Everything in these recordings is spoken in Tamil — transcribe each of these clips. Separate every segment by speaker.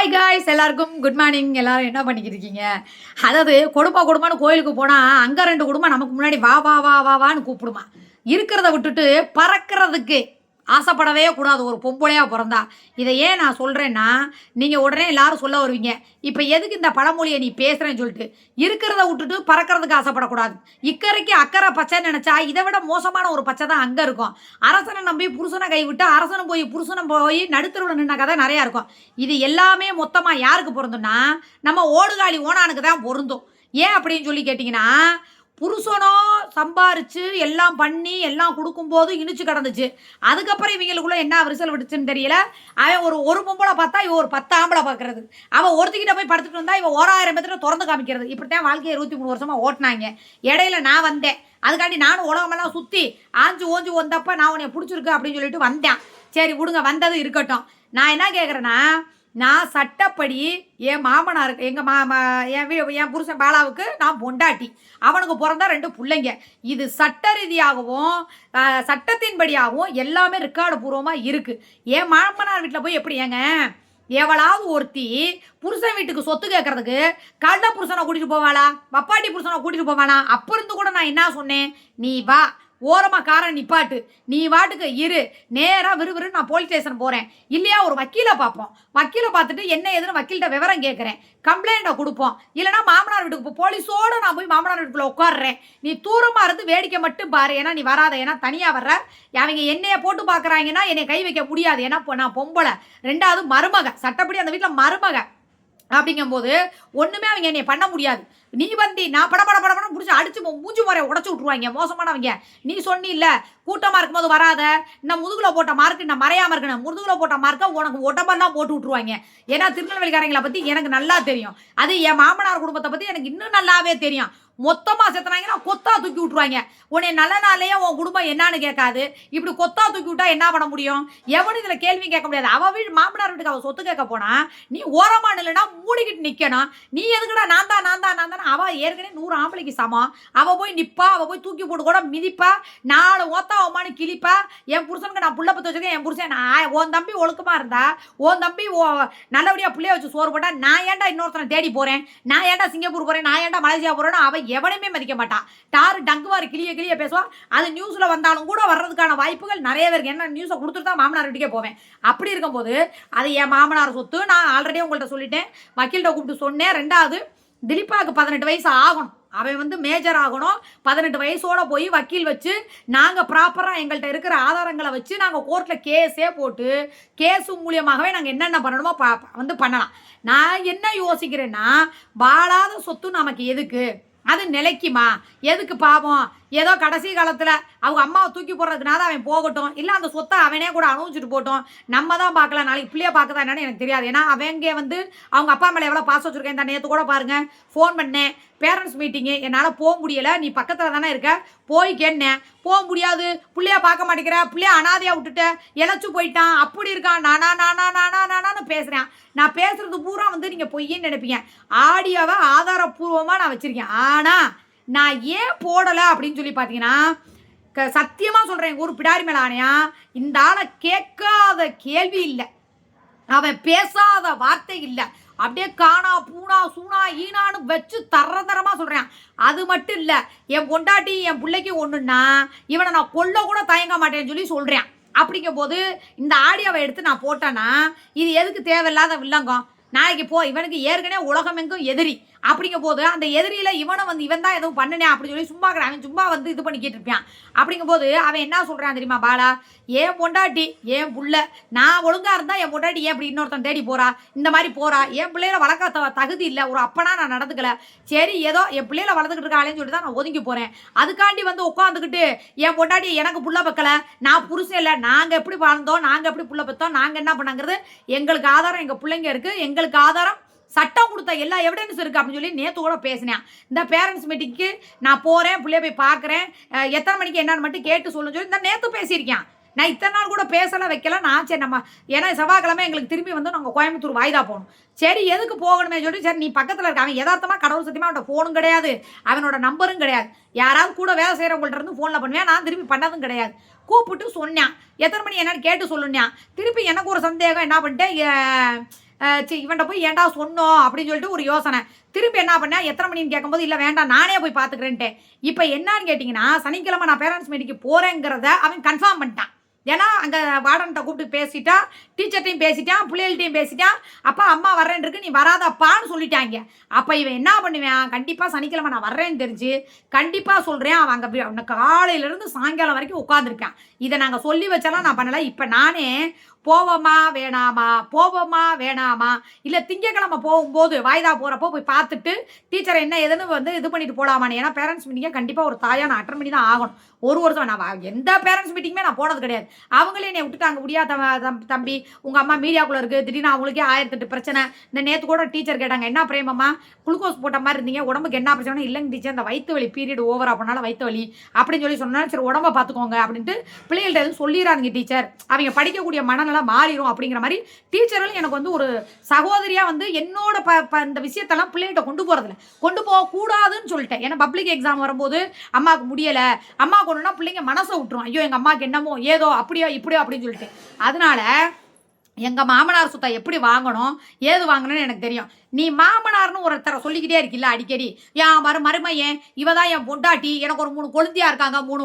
Speaker 1: ஹாய் காய்ஸ் எல்லாருக்கும் குட் மார்னிங் எல்லாரும் என்ன பண்ணிக்கிட்டு இருக்கீங்க அதாவது கொடுப்பா கொடுப்பான்னு கோயிலுக்கு போனால் அங்கே ரெண்டு குடும்பம் நமக்கு முன்னாடி வா வா வா வா வான்னு கூப்பிடுமா. இருக்கிறத விட்டுட்டு பறக்கிறதுக்கு ஆசைப்படவே கூடாது. ஒரு பொம்பளையாக பிறந்தா. இதை ஏன் நான் சொல்கிறேன்னா நீங்கள் உடனே எல்லாரும் சொல்ல வருவீங்க. இப்போ எதுக்கு இந்த பழமொழியை நீ பேசுகிறேன்னு சொல்லிட்டு? இருக்கிறத விட்டுட்டு பறக்கிறதுக்கு ஆசைப்படக்கூடாது. இக்கரைக்கு அக்கறை பச்சை நினச்சா இதை விட மோசமான ஒரு பச்சை தான் அங்கே இருக்கும். அரசனை நம்பி புருஷனை கைவிட்டு அரசனும் போய் புருஷனும் போய் நடுத்தருவில் நின்ன கதை நிறையா இருக்கும். இது எல்லாமே மொத்தமாக யாருக்கு பொருந்தும்னா நம்ம ஓடுகாலி ஓனானுக்கு தான் பொருந்தும். ஏன் அப்படின்னு சொல்லி கேட்டிங்கன்னா புருஷனோ சம்பாரிச்சு எல்லாம் பண்ணி எல்லாம் கொடுக்கும்போது இனிச்சு கிடந்துச்சு. அதுக்கப்புறம் இவங்களுக்குள்ள என்ன விரிசல் விட்டுச்சுன்னு தெரியல. அவன் ஒரு ஒரு பொம்பளை பார்த்தா இவன் ஒரு பத்து ஆம்பளை பார்க்கறது. அவன் ஒருத்திக்கிட்ட போய் படுத்துட்டு வந்தா இவன் ஓராயிரம் பேர்த்துல திறந்து காமிக்கிறது. இப்படித்தான் வாழ்க்கையை இருபத்தி மூணு வருஷமா ஓட்டினாங்க. இடையில நான் வந்தேன். அதுக்காண்டி நானும் உலகமெல்லாம் சுற்றி ஆஞ்சு ஓஞ்சு வந்தப்ப நான் உன்னை பிடிச்சிருக்கு அப்படின்னு சொல்லிட்டு வந்தேன். சரி விடுங்க வந்தது இருக்கட்டும். நான் என்ன கேட்குறேன்னா நான் சட்டப்படி என் மாமனார் எங்கள் மாம என் வீ என் புருஷன் பாலாவுக்கு நான் பொண்டாட்டி. அவனுக்கு பிறந்தா ரெண்டு பிள்ளைங்க. இது சட்ட ரீதியாகவும் சட்டத்தின்படியாகவும் எல்லாமே ரெக்கார்டு பூர்வமாக இருக்குது என் மாமனார் வீட்டில் போய் எப்படி ஏங்க? எவளாவது ஒருத்தி புருஷன் வீட்டுக்கு சொத்து கேட்கறதுக்கு கள்ள புருஷனை கூட்டிகிட்டு போவாளா? வப்பாட்டி புருஷனை கூட்டிகிட்டு போவானா அப்போ இருந்து கூட நான் என்ன சொன்னேன்? நீ வா ஓரமாக காரை நிப்பாட்டு. நீ வாட்டுக்கு இரு. நேராக விறுவிறு நான் போலீஸ் ஸ்டேஷன் போகிறேன் இல்லையா ஒரு வக்கீலை பார்ப்போம். வக்கீலை பார்த்துட்டு என்ன ஏதுன்னு வக்கீல்கிட்ட விவரம் கேட்குறேன். கம்ப்ளைண்ட்டை கொடுப்போம். இல்லைனா மாமனார் வீட்டுக்கு போ. போலீஸோடு நான் போய் மாமனார் வீட்டுக்குள்ளே உட்காடுறேன் நீ தூரமாக இருந்து வேடிக்கை மட்டும் பாரு. ஏன்னா நீ வராத. ஏன்னா தனியாக வர்ற அவங்க என்னைய போட்டு பார்க்குறாங்கன்னா என்னை கை வைக்க முடியாது. ஏன்னா இப்போ நான் பொம்பளை. ரெண்டாவது மருமக. சட்டப்படி அந்த வீட்டில் மருமக. அப்படிங்கும்போது ஒன்றுமே அவங்க என்னை பண்ண முடியாது. நீ வந்து நான் பட பட பட படம் பிடிச்சி அடிச்சு மூஞ்சி முறையை உடச்சி விட்ருவாங்க மோசமானவங்க. நீ சொன்னில்ல கூட்டமாக இருக்கும்போது வராத. நான் முதுகில் போட்ட மார்க்கு நான் மறையாமல் இருக்கணும் முதுகில் போட்ட மார்க்கை உனக்கு உடம்பெல்லாம் போட்டு விட்ருவாங்க ஏன்னா திருநெல்வேலிக்காரங்களை பற்றி எனக்கு நல்லா தெரியும். அது என் மாமனார் குடும்பத்தை பற்றி எனக்கு இன்னும் நல்லாவே தெரியும். மொத்தமாக செத்துனாங்கன்னா கொத்தா தூக்கி விட்ருவாங்க உன்னை நல்ல நாளையே உன் குடும்பம் என்னன்னு கேட்காது. இப்படி கொத்தா தூக்கி விட்டா என்ன பண்ண முடியும்? எவனும் இதில் கேள்வி கேட்க முடியாது. அவள் வீடு மாமனார் வீட்டுக்கு அவள் சொத்து கேட்க போனால் நீ ஓரமாக நில்லுனா மூடிக்கிட்டு நிற்கணும் நீ எதுக்குடா நான் தான் நான் தான் நான் தான் அவள் ஏற்கனவே நூறு ஆம்பளைக்கு சமம். அவள் போய் நிற்பா அவள் போய் தூக்கி போட்டு கூட மிதிப்பா. நாலு ஓத்தா அவமானு கிழிப்பா. என் புருஷனுக்கு நான் புள்ள பத்து வச்சிருக்கேன் என் புருஷன் நான் உன் தம்பி ஒழுக்கமாக இருந்தா உன் தம்பி ஓ- நல்லபடியா பிள்ளைய வச்சு சோறு போட்டா நான் ஏன்டா இன்னொருத்தனை தேடி போகிறேன் நான் ஏன்டா சிங்கப்பூர் போகிறேன் நான் ஏன்டா மலேசியா போகிறேன்னு அவள் எவனையுமே மதிக்க மாட்டான் டாரு டங்குவார் கிளிய கிளிய பேசுவான் அது நியூஸில் வந்தாலும் கூட வர்றதுக்கான வாய்ப்புகள் நிறைய பேருக்கு. என்ன நியூஸை கொடுத்துட்டு தான் மாமனார் வீட்டுக்கே போவேன். அப்படி இருக்கும்போது அது என் மாமனார் சொத்து. நான் ஆல்ரெடி உங்கள்கிட்ட சொல்லிட்டேன். வக்கீல்கிட்ட கூப்பிட்டு சொன்னேன். ரெண்டாவது திலீப்பாவுக்கு பதினெட்டு வயசு ஆகணும். அவன் வந்து மேஜர் ஆகணும். பதினெட்டு வயசோட போய் வக்கீல் வச்சு நாங்கள் ப்ராப்பராக எங்கள்கிட்ட இருக்கிற ஆதாரங்களை வச்சு நாங்கள் கோர்ட்டில் கேஸே போட்டு கேஸு மூலியமாகவே நாங்கள் என்னென்ன பண்ணணுமோ ப வந்து பண்ணலாம். நான் என்ன யோசிக்கிறேன்னா வாழாத சொத்து நமக்கு எதுக்கு? அது நிலைக்குமா? எதுக்கு பாவம்? ஏதோ கடைசி காலத்தில் அவங்க அம்மாவை தூக்கி போடுறதுனால அவன் போகட்டும். இல்லை அந்த சொத்தை அவனே கூட அனுபவிச்சுட்டு போட்டோம் நம்ம தான் பார்க்கலாம். நாளைக்கு பிள்ளைய பார்க்கதா என்னன்னு எனக்கு தெரியாது. ஏன்னா அவங்க வந்து அவங்க அப்பா மேலே எவ்வளோ பாசம் வச்சுருக்கேன். இந்த நேற்று கூட பாருங்கள் ஃபோன் பண்ணேன். பேரண்ட்ஸ் மீட்டிங்கு என்னால் போக முடியலை. நீ பக்கத்தில் தானே இருக்க? போய் கேட்டேன். போக முடியாது. பிள்ளைய பார்க்க மாட்டேங்கிற. பிள்ளைய அனாதையாக விட்டுட்ட. இழைச்சு போயிட்டான். அப்படி இருக்கான். நானா நானா நானா நானான்னு பேசுகிறேன் நான் பேசுகிறது பூரா வந்து நீங்கள் பொய்ன்னு நினைப்பீங்க. ஆடியோவை ஆதாரப்பூர்வமாக நான் வச்சுருக்கேன். ஆனால் நான் ஏன் போடலை அப்படின்னு சொல்லி பார்த்தீங்கன்னா க சத்தியமாக சொல்கிறேன் எங்கள் ஊர் பிடாரி மேலானையா இந்த ஆளை கேட்காத கேள்வி இல்லை. அவன் பேசாத வார்த்தை இல்லை. அப்படியே காணா பூனா சூனா ஈனான்னு வச்சு தர தரமாக சொல்றேன். அது மட்டும் இல்லை என் பொண்டாட்டி என் பிள்ளைக்கு ஒன்றுன்னா இவனை நான் கொல்ல கூட தயங்க மாட்டேன்னு சொல்லி சொல்கிறேன் அப்படிங்கும் போது இந்த ஆடியோவை எடுத்து நான் போட்டேன்னா இது எதுக்கு தேவையில்லாத வில்லங்கம்? நாளைக்கு போ இவனுக்கு ஏற்கனவே உலகமெங்கும் எதிரி. அப்படிங்கும் போது அந்த எதிரியில் இவனை வந்து இவன் தான் எதுவும் பண்ணனே அப்படின்னு சொல்லி சும்மா அவன் சும்மா வந்து இது பண்ணிக்கிட்டு இருப்பான் அப்படிங்கும் போது அவன் என்ன சொல்கிறான் தெரியுமா பாலா? ஏன் பொண்டாட்டி ஏன் புள்ள நான் ஒழுங்காக இருந்தால் என் பொண்டாட்டி ஏன் இப்படி இன்னொருத்தன் தேடி போறா? இந்த மாதிரி போறா. என் பிள்ளையில வளர்க்க த- தகுதி இல்லை. ஒரு அப்பனா நான் நடந்துக்கல. சரி ஏதோ என் பிள்ளையில வளர்த்துக்கிட்டு இருக்காளேன்னு சொல்லிட்டு தான் நான் ஒதுங்கி போறேன். அதுக்காண்டி வந்து உட்காந்துக்கிட்டு என் பொண்டாட்டி எனக்கு புள்ள பக்கல. நான் புருஷன் இல்லை. நாங்க எப்படி வாழ்ந்தோம்? நாங்க எப்படி புள்ள பத்தோம்? நாங்க என்ன பண்ணாங்கிறது? எங்களுக்கு ஆதாரம் எங்க பிள்ளைங்க இருக்கு. எங்களுக்கு ஆதாரம் சட்டம் கொடுத்த எல்லா எவிடன்ஸ் இருக்கு அப்படின்னு சொல்லி நேற்று கூட பேசினேன். இந்த பேரண்ட்ஸ் மீட்டிங்க்கு நான் போகிறேன் பிள்ளைய போய் பார்க்குறேன். எத்தனை மணிக்கு என்னன்னு மட்டும் கேட்டு சொல்லுன்னு சொல்லி இந்த நேற்று பேசியிருக்கேன். நான் இத்தனை நாள் கூட பேசல வைக்கல. நான் சரி நம்ம ஏன்னா செவ்வாய்க்கிழமை எங்களுக்கு திரும்பி வந்து நாங்கள் கோயம்புத்தூர் வாய்தா போகணும். சரி எதுக்கு போகணுமே சொல்லி சரி நீ பக்கத்தில் இருக்க. அவன் யதார்த்தமாக கடவுள் சத்தியமாக அவனோட ஃபோனும் கிடையாது. அவனோட நம்பரும் கிடையாது. யாராவது கூட வேலை செய்கிறவங்கள்ட்ட இருந்து ஃபோனில் பண்ணுவேன். நான் திரும்பி பண்ணதும் கிடையாது. கூப்பிட்டு சொன்னேன். எத்தனை மணி என்னன்னு கேட்டு சொல்லுனேன் திருப்பி எனக்கு ஒரு சந்தேகம் என்ன பண்ணிட்டேன்? சரி இவன்ட்ட போய் ஏன்டா சொன்னோம் அப்படின்னு சொல்லிட்டு ஒரு யோசனை. திருப்பி என்ன பண்ணேன் எத்தனை மணின்னு கேட்கும்போது இல்லை வேண்டாம் நானே போய் பார்த்துக்கிறேன்ட்டு இப்போ என்னன்னு கேட்டிங்கன்னா சனிக்கிழமை நான் பேரண்ட்ஸ் மீட்டிங்கு போகிறேங்கிறத அவன் கன்ஃபார்ம் பண்ணிட்டான். ஏன்னா அங்கே வார்டன்கிட்ட கூப்பிட்டு பேசிட்டா டீச்சர்ட்டையும் பேசிட்டான் பிள்ளைகள்ட்டையும் பேசிட்டான். அப்பா அம்மா வர்றேன் இருக்கு நீ வராதப்பான்னு சொல்லிட்டாங்க. அப்போ இவன் என்ன பண்ணுவேன்? கண்டிப்பாக சனிக்கிழமை நான் வர்றேன்னு தெரிஞ்சு கண்டிப்பாக சொல்கிறேன் அவன் அங்கே அவனை காலையிலேருந்து சாயங்காலம் வரைக்கும் உட்காந்துருக்கான் இதை நாங்கள் சொல்லி வச்சாலாம் நான் பண்ணலை. இப்போ நானே போவோமா வேணாமா? போவோமா வேணாமா? இல்லை திங்கக்கிழமை போகும்போது வாய்தா போகிறப்போ போய் பார்த்துட்டு டீச்சர் என்ன ஏதுன்னு வந்து இது பண்ணிட்டு போகலாமான்னு ஏன்னா பேரண்ட்ஸ் மீட்டிங்கை கண்டிப்பாக ஒரு தாயாக நான் அட்டன் பண்ணி தான் ஆகணும். ஒரு ஒருத்தவன் நான் எந்த பேரண்ட்ஸ் மீட்டிங்குமே நான் போனது கிடையாது. அவங்களே என்னை விட்டுட்டாங்க. முடியா தம்பி உங்கள் அம்மா மீடியாக்குள்ளே இருக்குது திடீர்னு அவங்களுக்கே ஆயிரத்தெட்டு பிரச்சனை. இந்த நேற்று கூட டீச்சர் கேட்டாங்க என்ன பிரேமம்மா? குளுக்கோஸ் போட்ட மாதிரி இருந்தீங்க. உடம்புக்கு என்ன பிரச்சனை இல்லைங்க டீச்சர் அந்த வயிற்று வலி பீரியட் ஓவர் அப்பனால வயிற்று வலி. அப்படின்னு சொல்லி சொன்னாலும் சரி உடம்ப பார்த்துக்கோங்க அப்படின்ட்டு பிள்ளைகள்ட்ட எதுவும் சொல்லிடுறாங்க டீச்சர். அவங்க படிக்கக்கூடிய மனநலம் மாறிடும் அப்படிங்கிற மாதிரி டீச்சர்களும் எனக்கு வந்து ஒரு சகோதரியாக வந்து என்னோட ப ப இந்த விஷயத்தெல்லாம் பிள்ளைகிட்ட கொண்டு போகிறதில்ல கொண்டு போகக்கூடாதுன்னு சொல்லிட்டேன். ஏன்னா பப்ளிக் எக்ஸாம் வரும்போது அம்மாவுக்கு முடியலை. அம்மா கொண்டுனா பிள்ளைங்க மனசை விட்டுரும். ஐயோ எங்கள் அம்மாவுக்கு என்னமோ ஏதோ அப்படியோ இப்படியோ அப்படின்னு சொல்லிட்டு அதனால எங்கள் மாமனார் சுத்தம் எப்படி வாங்கணும் ஏது வாங்கணும்னு எனக்கு தெரியும். நீ மாமனார்னு ஒருத்தரை சொல்லிக்கிட்டே இருக்கில்ல அடிக்கடி? என் மறு மருமையன் இவ தான் என் பொண்டாட்டி எனக்கு ஒரு மூணு கொழுந்தியா இருக்காங்க மூணு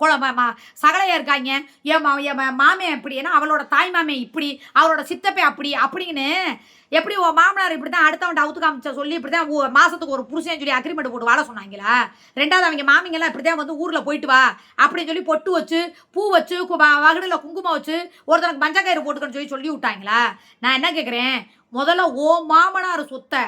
Speaker 1: சகலையாக சகலையா இருக்காங்க. என் மா என் ம- மாமன் இப்படி ஏன்னா அவளோட தாய் மாமே இப்படி அவளோட சித்தப்பே அப்படி அப்படின்னு எப்படி உன் மாமனார் இப்படி தான் அடுத்தவன் அவுத்து காமிச்ச சொல்லி இப்படி தான் மாதத்துக்கு ஒரு புருஷன் சொல்லி அக்ரிமெண்ட் போட்டு வாழ சொன்னாங்களா? ரெண்டாவது அவங்க மாமிங்கெல்லாம் இப்படி தான் வந்து ஊரில் போயிட்டு வா அப்படின்னு சொல்லி பொட்டு வச்சு பூ வச்சு கு- குங்குமம் வச்சு ஒருத்தனுக்கு மஞ்சக்கயிறு போட்டுக்கன்னு சொல்லி சொல்லி விட்டாங்களா நான் என்ன கேட்குறேன் முதல்ல ஓ மாமனார் சொத்தை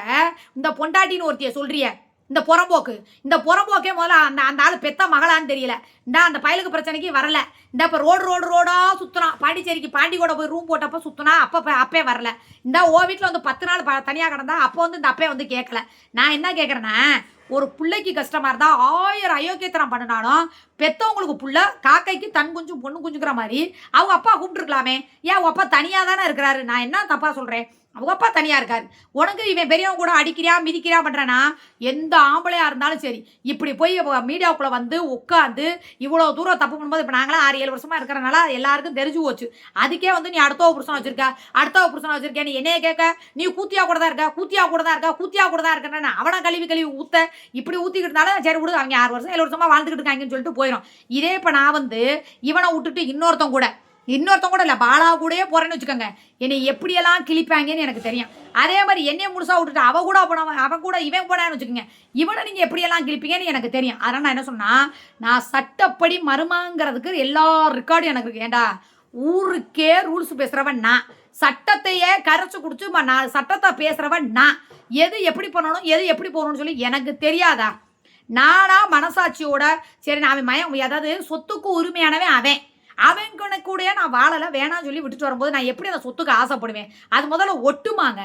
Speaker 1: இந்த பொண்டாட்டின்னு ஒருத்திய சொல்றிய. இந்த புறம்போக்கு. இந்த புறம்போக்கே முதல்ல அந்த அந்த ஆள் பெத்த மகளான்னு தெரியல. இந்த அந்த பயலுக்கு பிரச்சனைக்கு வரல. இந்த இப்போ ரோடு ரோடு ரோடாக சுற்றுறான் பாண்டிச்சேரிக்கு பாண்டிக்கோட போய் ரூம் போட்டப்போ சுற்றினா அப்போ அப்பே வரல. இந்த ஓ வீட்டில் வந்து பத்து நாள் ப தனியாக கிடந்தா அப்போ வந்து இந்த அப்பே வந்து கேட்கல நான் என்ன கேட்குறேன்னா ஒரு பிள்ளைக்கு கஷ்டமா இருந்தா ஆயிரம் அயோக்கியத்தனம் பண்ணினாலும் பெத்தவங்களுக்கு புள்ள காக்கைக்கு தன் குஞ்சும் பொண்ணு குஞ்சுக்கிற மாதிரி அவங்க அப்பா கூப்பிட்டுருக்கலாமே. ஏன் அவங்க அப்பா தனியாக தானே இருக்கிறாரு? நான் என்ன தப்பா சொல்கிறேன் அவங்க அப்பா தனியாக இருக்காரு. உனக்கு இவன் பெரியவங்க கூட அடிக்கிறியா மிதிக்கிறியா பண்ணுறேன்னா எந்த ஆம்பளையாக இருந்தாலும் சரி. இப்படி போய் மீடியாவுக்குள்ளே வந்து உட்காந்து இவ்வளோ தூரம் தப்பு பண்ணும்போது இப்போ நாங்களாம் ஆறு ஏழு வருஷமாக இருக்கிறனால எல்லாருக்கும் தெரிஞ்சு போச்சு. அதுக்கே வந்து நீ அடுத்த புருஷன் வச்சிருக்க. அடுத்த புருஷனை வச்சிருக்க நீ என்னைய கேட்க நீ கூத்தியா கூட தான் இருக்க கூத்தியா கூட தான் இருக்க கூத்தியா கூட தான் இருக்கேன்னு அவனை கழுவி கழுவி ஊத்த இப்படி ஊத்திக்கிட்டு இருந்தாலும் சரி விடு அவங்க ஆறு வருஷம் ஏழு வருஷமாக வாழ்ந்துக்கிட்டு இருக்காங்கன்னு சொல்லிட்டு போயிடும் இதே இப்போ நான் வந்து இவனை விட்டுட்டு இன்னொருத்தன் கூட இன்னொருத்தன் கூட இல்லை பாலா கூடயே போகிறேன்னு வச்சுக்கோங்க. என்னை எப்படியெல்லாம் கிழிப்பாங்கன்னு எனக்கு தெரியும். அதே மாதிரி என்னையும் முழுசா விட்டுட்டு அவ கூட போனவன் அவன் கூட இவன் போனான்னு வச்சுக்கோங்க. இவனை நீங்கள் எப்படியெல்லாம் கிழிப்பீங்கன்னு எனக்கு தெரியும். அதனால் நான் என்ன சொன்னா நான் சட்டப்படி மருமாங்கிறதுக்கு எல்லா ரெக்கார்டும் எனக்கு இருக்கு. ஏண்டா? ஊருக்கே ரூல்ஸ் பேசுகிறவன் நான். சட்டத்தையே கரைச்சு குடிச்சு நான் சட்டத்தை பேசுகிறவன் நான். எது எப்படி பண்ணணும் எது எப்படி போகணும்னு சொல்லி எனக்கு தெரியாதா? நானா மனசாட்சியோட சரி நான் அவன் மயம் அதாவது சொத்துக்கு உரிமையானவன் அவன். அவன் கூட நான் வாழலை வேணாம்னு சொல்லி விட்டுட்டு வரும்போது நான் எப்படி அந்த சொத்துக்கு ஆசைப்படுவேன்? அது முதல்ல ஒட்டுமாங்க.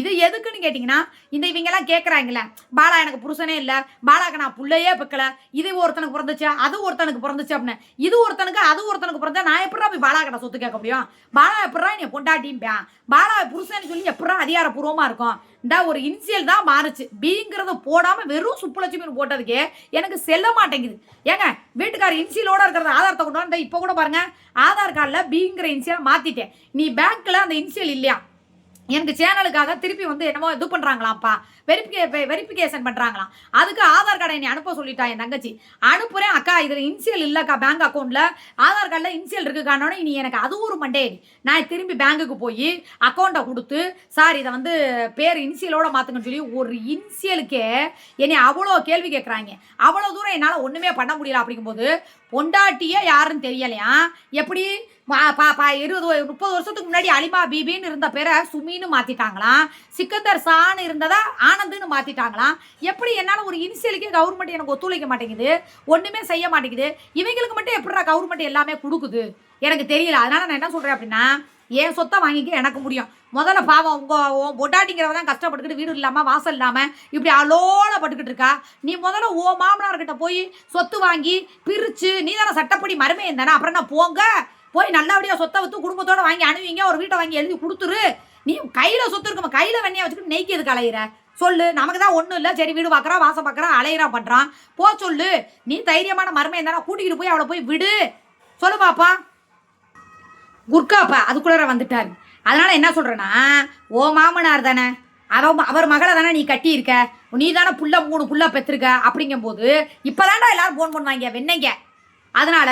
Speaker 1: இது எதுக்குன்னு கேட்டிங்கன்னா இந்த இவங்கெல்லாம் கேட்குறாங்களே பாலா எனக்கு புருஷனே இல்லை பாலாக்கு நான் புள்ளையே பக்கல இது ஒருத்தனுக்கு பிறந்துச்சு அது ஒருத்தனுக்கு பிறந்துச்சு அப்படின்னு. இது ஒருத்தனுக்கு அது ஒருத்தனுக்கு பிறந்தா நான் எப்படா போய் பாலா கிட்ட சொத்து கேட்க முடியும்? பாலா எப்படா நீ பொண்டாட்டிம்பேன் பாலா புருஷன்னு சொல்லி எப்படா அதிகாரப்பூர்வமாக இருக்கும்? இந்த ஒரு இனிஷியல் தான் மாறுச்சு. பிங்கிறத போடாமல் வெறும் சுப்புலட்சுமின்னு போட்டதுக்கே எனக்கு செல்ல மாட்டேங்குது. ஏங்க வீட்டுக்கார இன்சியலோடு இருக்கிறத ஆதாரத்தை கொண்டு வந்து இப்போ கூட பாருங்க ஆதார் கார்டில் பிங்கிற இன்சியல் மாற்றிட்டேன் நீ பேங்க்கில் அந்த இன்சியல் இல்லையா? எனக்கு சேனலுக்காக திருப்பி வந்து என்னமோ இது பண்ணுறாங்களாம்ப்பா வெரிஃபிகே வெரிஃபிகேஷன் பண்ணுறாங்களாம் அதுக்கு ஆதார் கார்டை என்னை அனுப்ப சொல்லிட்டா என் தங்கச்சி. அனுப்புகிறேன் அக்கா. இதில் இன்சியல் இல்லைக்கா பேங்க் அக்கௌண்ட்டில் ஆதார் கார்டில் இன்சியல் இருக்கு நீ எனக்கு அது ஒரு மண்டே நான் திரும்பி பேங்குக்கு போய் அக்கௌண்ட்டை கொடுத்து சார் இதை வந்து பேர் இன்சியலோட மாற்றுங்கன்னு சொல்லி ஒரு இன்சியலுக்கே என்னை அவ்வளோ கேள்வி கேட்குறாங்க அவ்வளோ தூரம் என்னால் ஒன்றுமே பண்ண முடியல. அப்படிங்கும்போது பொண்டாட்டியே யாருன்னு தெரியலையா? எப்படி? பா- பா இருபது முப்பது வருஷத்துக்கு முன்னாடி அலிமா பீபின்னு இருந்த பேரை சுமின்னு மாத்திட்டாங்களாம். சிக்கந்தர் சான்னு இருந்ததா ஆனந்துன்னு மாத்திட்டாங்களாம். எப்படி என்னால் ஒரு இனிஷியலுக்கே கவர்மெண்ட் எனக்கு ஒத்துழைக்க மாட்டேங்குது? ஒன்றுமே செய்ய மாட்டேங்குது. இவங்களுக்கு மட்டும் எப்படிடா கவர்மெண்ட் எல்லாமே கொடுக்குது? எனக்கு தெரியல. அதனால நான் என்ன சொல்கிறேன் அப்படின்னா என் சொத்தை வாங்கிக்க எனக்கு முடியும். முதல்ல பாவம் உங்க பொட்டாட்டிங்கிறவ தான் கஷ்டப்பட்டுக்கிட்டு வீடு இல்லாமல் வாசல் இல்லாமல் இப்படி அலோல பட்டுக்கிட்டு இருக்கா? நீ முதல்ல ஓ மாமனார்கிட்ட போய் சொத்து வாங்கி பிரித்து நீ தானே சட்டப்படி மருமையன் தானே? அப்புறம் நான் போங்க. போய் நல்லபடியாக சொத்தை வித்து குடும்பத்தோட வாங்கி அணுவீங்க ஒரு வீட்டை வாங்கி எழுதி கொடுத்துரு. நீ கையில் சொத்து இருக்குமா? கையில் வெண்ணையை வச்சுக்கிட்டு நெய்க்கு எதுக்கு அலையிற? சொல்லு நமக்கு தான் ஒன்றும் இல்லை. சரி வீடு பார்க்குறா வாசம் பார்க்குறான் அலையிறா பண்ணுறான் போ சொல்லு. நீ தைரியமான மருமை தானே கூட்டிகிட்டு போய் அவளை போய் விடு. சொல்லு பாப்பா. குர்காப்பா அதுக்குள்ளார வந்துட்டார். அதனால் என்ன சொல்கிறேன்னா ஓ மாமனார் தானே அவன் அவர் மகளை தானே நீ கட்டியிருக்க. நீ தானே புள்ள மூணு புள்ள பெற்றிருக்க. அப்படிங்கும்போது இப்போதான்டா எல்லாரும் ஃபோன் பண்ணுவாங்க வெண்ணங்க அதனால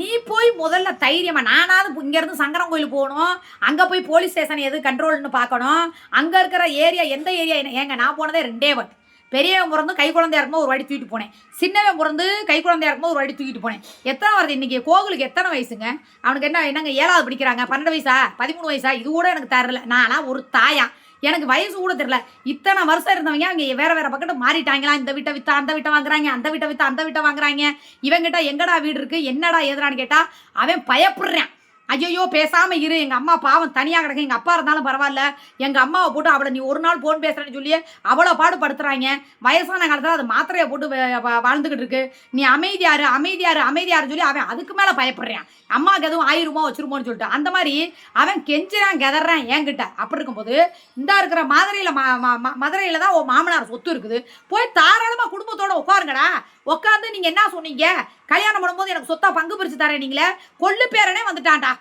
Speaker 1: நீ போய் முதல்ல தைரியமா நானாவது இங்கேருந்து சங்கரன் கோயில் போகணும். அங்கே போய் போலீஸ் ஸ்டேஷன் எது கண்ட்ரோல்னு பார்க்கணும். அங்கே இருக்கிற ஏரியா எந்த ஏரியா ஏங்க நான் போனதே ரெண்டே வாட்டி. பெரியவன் பிறந்து கை குழந்தையா இருக்கும்போது ஒரு வாட்டி தூக்கிட்டு போனேன். சின்னவன் பிறந்து கை குழந்தையா இருக்கும்போது ஒரு வாட்டி தூக்கிட்டு போனேன். எத்தனை வருது இன்னைக்கு? கோகுலுக்கு எத்தனை வயசுங்க? அவனுக்கு என்ன என்னங்க ஏழாவது படிக்கிறாங்க? பன்னெண்டு வயசா? பதிமூணு வயசா? இது கூட எனக்கு தரல நான்லாம் ஒரு தாயா. எனக்கு வயசு கூட தெரியல. இத்தனை வருஷம் இருந்தவங்க அவங்க வேற வேற பக்கத்து மாறிட்டாங்களா? இந்த வீட்டை வித்தா அந்த வீட்டை வாங்குறாங்க அந்த வீட்டை வித்தா அந்த வீட்டை வாங்குறாங்க. இவங்கிட்ட எங்கடா வீடு இருக்கு? என்னடா எதுனான்னு கேட்டா அவன் பயப்படுறான். ஐயோ பேசாம இரு. எங்க அம்மா பாவம் தனியா கிடக்கு. எங்க அப்பா இருந்தாலும் பரவாயில்ல. எங்க அம்மாவை போட்டு அவளை நீ ஒரு நாள் போன் பேசுறேன்னு சொல்லி அவ்வளோ பாடுபடுத்துறாங்க. வயசான காலத்துல அது மாத்திரையை போட்டு வ- வாழ்ந்துகிட்டு இருக்கு. நீ அமைதியாரு அமைதியாரு அமைதியாரு சொல்லி அவன் அதுக்கு மேல பயப்படுறான். அம்மாவுக்கு எதுவும் ஆயிருமோ வச்சிருமோன்னு சொல்லிட்டு. அந்த மாதிரி அவன் கெஞ்சுறான் கெதறான் என்கிட்ட. அப்படி இருக்கும்போது இந்த இருக்கிற மதுரையில ம- மதுரையில தான் மாமனார் சொத்து இருக்குது. போய் தாராளமா குடும்பத்தோட உட்காருங்கடா. உட்காந்து நீங்க என்ன சொன்னீங்க? கல்யாணம் பண்ணும்போது எனக்கு சொத்தா பங்கு பிரிச்சு தரேன் நீங்களே. கொள்ளு பேரனே வந்துட்டான்டா.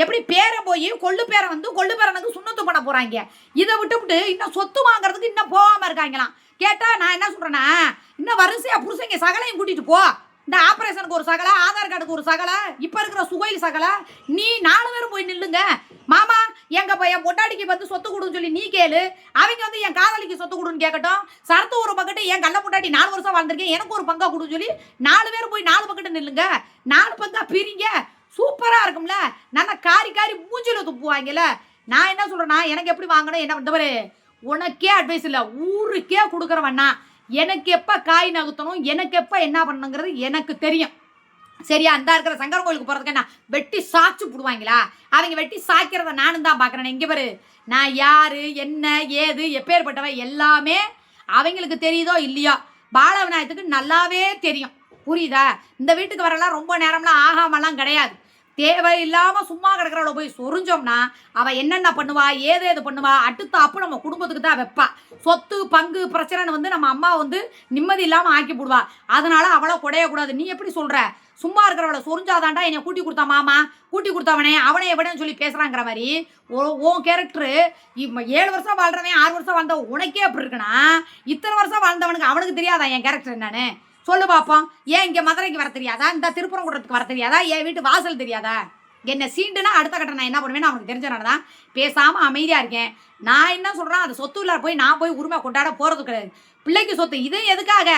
Speaker 1: எப்படி பேரன் போய் கொள்ளு பேரை வந்து கொள்ளு பேரனுக்கு சுண்ணத்து பண்ண போறாங்க? இதை விட்டுவிட்டு இன்னும் சொத்து வாங்குறதுக்கு இன்னும் போகாம இருக்காங்களாம். கேட்டா நான் என்ன சொல்றேன்னா இன்னும் வரிசையா புருஷங்க சகலையும் கூட்டிட்டு போ. இந்த ஆபரேஷனுக்கு ஒரு சகலை ஆதார் கார்டுக்கு ஒரு சகலை இப்ப இருக்கிற சுகையில் சகலை நீ நாலு பேரும் போய் நில்லுங்க. மாமா எங்க பையன் பொட்டாடிக்கு வந்து சொத்து கொடுன்னு சொல்லி நீ கேளு. அவங்க வந்து என் காதலிக்கு சொத்து கொடுன்னு கேட்கட்டும் சரத்து ஒரு பக்கத்து என் கள்ள பொட்டாடி நாலு வருஷம் வாழ்ந்திருக்கேன். எனக்கு ஒரு பங்கா கொடுன்னு சொல்லி நாலு பேரும் போய் நாலு பக்கத்து நில்லுங்க. நாலு பங்கா பிரிங்க. சூப்பரா இருக்கும்ல. நல்லா காரி காரி மூஞ்சில துப்புவாங்கல்ல நான் என்ன சொல்றேன்னா எனக்கு எப்படி வாங்கணும் என்ன இந்த உனக்கே அட்வைஸ் இல்லை. ஊருக்கே கொடுக்குறவண்ணா எனக்கு எப்போ காய் நகுத்தணும் எனக்கு எப்போ என்ன பண்ணணுங்கிறது எனக்கு தெரியும். சரியா? அந்த இருக்கிற சங்கர கோயிலுக்கு போகிறதுக்கு என்ன? வெட்டி சாய்ச்சி போடுவாங்களா? அவங்க வெட்டி சாய்க்கிறத நானும் தான் பார்க்குறேன். இங்கே பாரு. நான் யார் என்ன ஏது எப்பேற்பட்டவன் எல்லாமே அவங்களுக்கு தெரியுதோ இல்லையோ? பாலவிநாயகத்துக்கு நல்லாவே தெரியும். புரியுதா? இந்த வீட்டுக்கு வரலாம் ரொம்ப நேரம்லாம் ஆகாமலாம் கிடையாது. தேவையில்லாம சும்மா கிடக்கிறவள போய் சொரிஞ்சோம்னா அவ என்னென்ன பண்ணுவா ஏது ஏது பண்ணுவா அடுத்த அப்பு நம்ம குடும்பத்துக்கு தான் வைப்பா. சொத்து பங்கு பிரச்சனைன்னு வந்து நம்ம அம்மா வந்து நிம்மதி இல்லாம ஆக்கி போடுவா. அதனால அவளை குடையக்கூடாது நீ எப்படி சொல்ற? சும்மா இருக்கிறவளை சொரிஞ்சாதான்டா என்னை கூட்டி கொடுத்தா மாமா? கூட்டி கொடுத்தவனே அவனை எவனேன்னு சொல்லி பேசுறாங்கிற மாதிரி ஓ- உன் கேரக்டரு ஏழு வருஷம் வாழ்றவன் ஆறு வருஷம் வாழ்ந்த உனக்கே அப்படி இருக்குன்னா இத்தனை வருஷம் வாழ்ந்தவனுக்கு அவனுக்கு தெரியாதா என் கேரக்டர் என்னன்னு? சொல்லு பார்ப்போம் ஏன் இங்கே மதுரைக்கு வர தெரியாதா? இந்த திருப்பரங்குன்றத்துக்கு வர தெரியாதா? என் வீட்டு வாசல் தெரியாதா? என்ன சீண்டுனா அடுத்த கட்டம் நான் என்ன பண்ணுவேன்னு அவனுக்கு தெரிஞ்சனால தான் பேசாமல் அமைதியாக இருக்கேன். நான் என்ன சொல்கிறேன் அது சொத்து இல்லாத போய் நான் போய் உரிமை கொண்டாட போகிறது கிடையாது. பிள்ளைக்கு சொத்து இது எதுக்காக?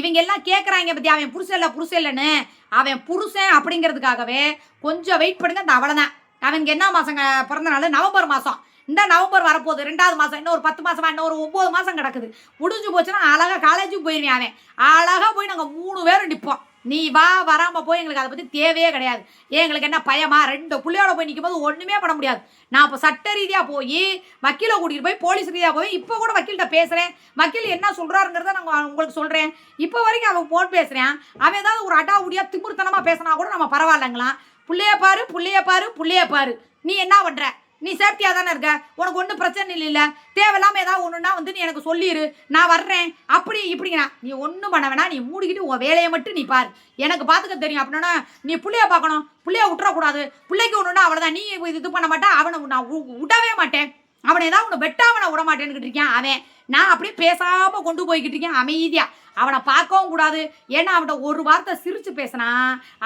Speaker 1: இவங்க எல்லாம் கேட்குறாங்க பத்தி அவன் புருஷன் இல்லை புருஷன் இல்லைன்னு. அவன் புருஷன் அப்படிங்கிறதுக்காகவே கொஞ்சம் வெயிட் பண்ணுங்க. அந்த அவ்வளோதான் அவனுக்கு என்ன மாதம் பிறந்த நாள்? நவம்பர் மாதம் இந்த நவம்பர் வரப்போகுது. ரெண்டாவது மாதம் இன்னும் ஒரு பத்து மாதமா இன்னும் ஒரு ஒம்பது மாதம் கிடக்குது. முடிஞ்சு போச்சுன்னா அழகாக காலேஜுக்கு போயிருவேன் அவன் அழகாக போய் நாங்கள் மூணு பேரும் நிற்போம் நீ வா வராமல் போய் எங்களுக்கு அதை பற்றி தேவையே கிடையாது. எங்களுக்கு என்ன பயமா? ரெண்டு பிள்ளையோட போய் நிற்கும் போது ஒன்றுமே பண்ண முடியாது. நான் இப்போ சட்ட ரீதியாக போய் வக்கீலை கூட்டிகிட்டு போய் போலீஸ் ரீதியாக போய் இப்போ கூட வக்கீல்கிட்ட பேசுகிறேன் வக்கீல் என்ன சொல்கிறாருங்கிறத நான் உங்களுக்கு சொல்கிறேன் இப்போ வரைக்கும் அவன் ஃபோன் பேசுகிறேன் அவன் ஏதாவது ஒரு அடாவுடியா திமிர்த்தனமாக பேசினா கூட நம்ம பரவாயில்லைங்களாம். பிள்ளைய பாரு பிள்ளைய பாரு பிள்ளைய பாரு. நீ என்ன பண்ணுற நீ சேஃப்டியாக தானே இருக்க? உனக்கு ஒன்றும் பிரச்சனை இல்லை தேவையில்லாமல் ஏதாவது ஒன்றுனா வந்து நீ எனக்கு சொல்லிடு நான் வர்றேன். அப்படி இப்படிங்கண்ணா நீ ஒன்றும் பண்ண வேணாம். நீ மூடிக்கிட்டு உன் வேலையை மட்டும் நீ பாரு. எனக்கு பார்த்துக்க தெரியும். அப்படின்னா நீ பிள்ளைய பார்க்கணும். பிள்ளைய விட்டுறக்கூடாது. பிள்ளைக்கு ஒன்றுனா அவ்வளோதான் நீ இது இது பண்ண மாட்டேன் அவனை நான் விடவே மாட்டேன். அவனை ஏதாவது ஒன்று வெட்டாம நான் விட மாட்டேன்னு இருக்கேன் அவன். நான் அப்படியே பேசாமல் கொண்டு போய்கிட்டு இருக்கேன். அமைதியாக அவனை பார்க்கவும் கூடாது. ஏன்னா அவன்கிட்ட ஒரு வார்த்தை சிரித்து பேசினா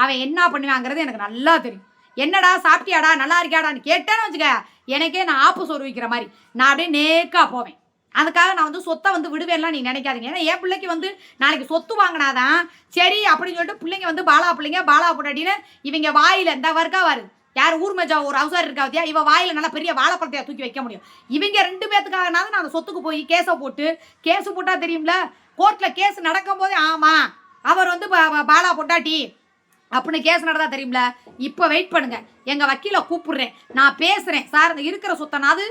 Speaker 1: அவன் என்ன பண்ணுவாங்கிறது எனக்கு நல்லா தெரியும். என்னடா சாப்பிட்டியாடா? நல்லா இருக்கியாடான்னு கேட்டேன்னு வச்சுக்க எனக்கே நான் ஆப்பு சொரு வைக்கிற மாதிரி. நான் அப்படியே நேக்காக போவேன். அதுக்காக நான் வந்து சொத்தை வந்து விடுவேன்லாம் நீ நினைக்காதீங்க. ஏன்னா என் பிள்ளைக்கு வந்து நாளைக்கு சொத்து வாங்கினாதான் சரி அப்படின்னு சொல்லிட்டு பிள்ளைங்க வந்து பாலா பிள்ளைங்க பாலா பொண்டாட்டின்னு இவங்க வாயில் இந்த வர்க்கா வருது. யார் ஊர் மேஜா ஒரு அவசரம் இருக்கா பார்த்தியா இவ வாயில் நல்லா பெரிய வாழைப்பழத்தையா தூக்கி வைக்க முடியும். இவங்க ரெண்டு பேத்துக்காகனாவது நான் அந்த சொத்துக்கு போய் கேஸை போட்டு கேஸு போட்டால் தெரியும்ல? கோர்ட்டில் கேஸ் நடக்கும் போதே ஆமாம் அவர் வந்து பாலா பொண்டாட்டி அப்படின்னு கேஸ் நடந்தா தெரியும்ல? இப்போ வெயிட் பண்ணுங்க. எங்கள் வக்கீலை கூப்பிடுறேன். நான் பேசுகிறேன் சார் இந்த இருக்கிற சொத்தனாவது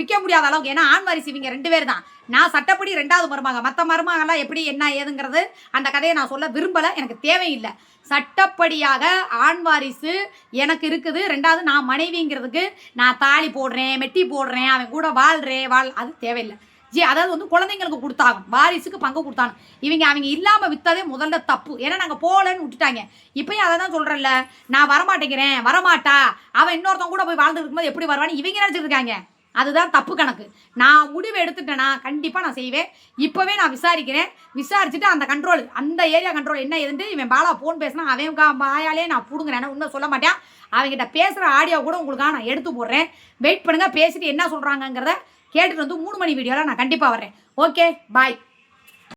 Speaker 1: விற்க முடியாத அளவுக்கு. ஏன்னா ஆண் வாரிசு இவங்க ரெண்டு பேர் தான். நான் சட்டப்படி ரெண்டாவது மருமக. மற்ற மருமகெல்லாம் எப்படி என்ன ஏதுங்கிறது அந்த கதையை நான் சொல்ல விரும்பலை. எனக்கு தேவையில்லை. சட்டப்படியாக ஆண் வாரிசு எனக்கு இருக்குது. ரெண்டாவது நான் மனைவிங்கிறதுக்கு நான் தாலி போடுறேன் மெட்டி போடுறேன் அவன் கூட வாழ்கிறேன் வாழ் அது தேவையில்லை. ஜி அதாவது வந்து குழந்தைங்களுக்கு கொடுத்தாகும் வாரிசுக்கு பங்கு கொடுத்தாங்க. இவங்க அவங்க இல்லாமல் விற்றதே முதல்ல தப்பு. ஏன்னா நாங்கள் போகலன்னு விட்டுட்டாங்க. இப்பயும் அதை தான் சொல்கிறேன்ல நான் வரமாட்டேங்கிறேன். வரமாட்டா. அவன் இன்னொருத்தவங்க கூட போய் வாழ்ந்துட்டு இருக்கும்போது எப்படி வருவான்னு இவங்க நினச்சிருக்காங்க. அதுதான் தப்பு கணக்கு. நான் முடிவு எடுத்துட்டேன்னா கண்டிப்பாக நான் செய்வேன். இப்போவே நான் விசாரிக்கிறேன். விசாரிச்சுட்டு அந்த கண்ட்ரோல் அந்த ஏரியா கண்ட்ரோல் என்ன ஏதுன்ட்டு இவன் பாலா ஃபோன் பேசினா அவன் கா- வாயாலே நான் பிடுங்குறேன். இன்னும் சொல்ல மாட்டேன். அவங்ககிட்ட பேசுகிற ஆடியோ கூட உங்களுக்காக நான் எடுத்து போடுறேன். வெயிட் பண்ணுங்கள் பேசிட்டு என்ன சொல்கிறாங்கங்கிறத கேட்டுட்டு வந்து மூணு மணி வீடியோவில் நான் கண்டிப்பாக வரேன் ஓகே பாய்